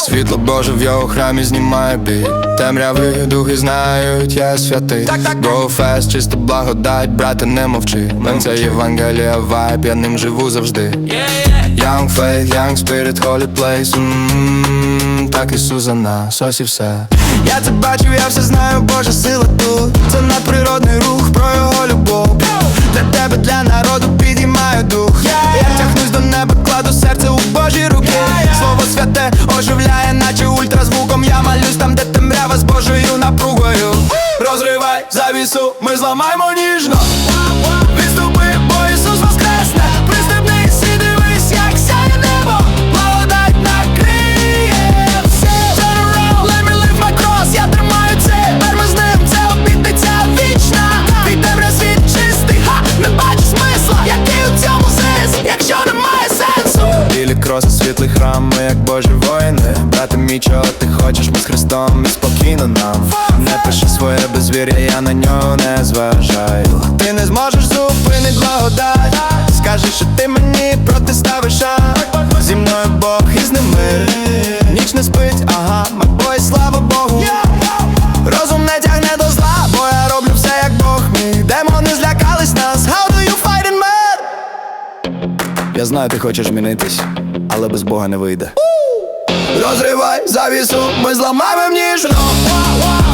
Світло Боже в його храмі знімає біль Темряви духи знають, я святий. Go fast, чисто благодать, брате, не мовчи. Мен це Євангелія вайб, я ним живу завжди. Young faith, young spirit, holy place М, Так Ісус за нас, ось і все. Я це бачу, я все знаю, Божа сила тут. Це надприродний рух про його любов. Для тебе, для народу підіймаю дух. Я тягнусь до неба, кладу серце у Божі руки. Слово святе оживляє, наче ультразвуком. Я малюсь там, де темрява з Божою напругою. Розривай завісу, ми зламаємо ніжно Білі світлий храм, ми як божі воїни. Брате мій, чого ти хочеш, ми з Христом і спокійно нам. Не пиши своє безвір'я, я на нього не зважаю. Ти не зможеш зупинити благодать. Скажи, що ти мені протиставиш, а? Зі мною Бог і з ними. Ніч не спить, ага, мабой, слава Богу. Розум не тягне до зла, бо я роблю все, як Бог мій. Демони злякались нас, how do you fight in mad? Я знаю, ти хочеш змінитись, але без Бога не вийде. Розривай завісу, ми зламаємо ніжно. Ну,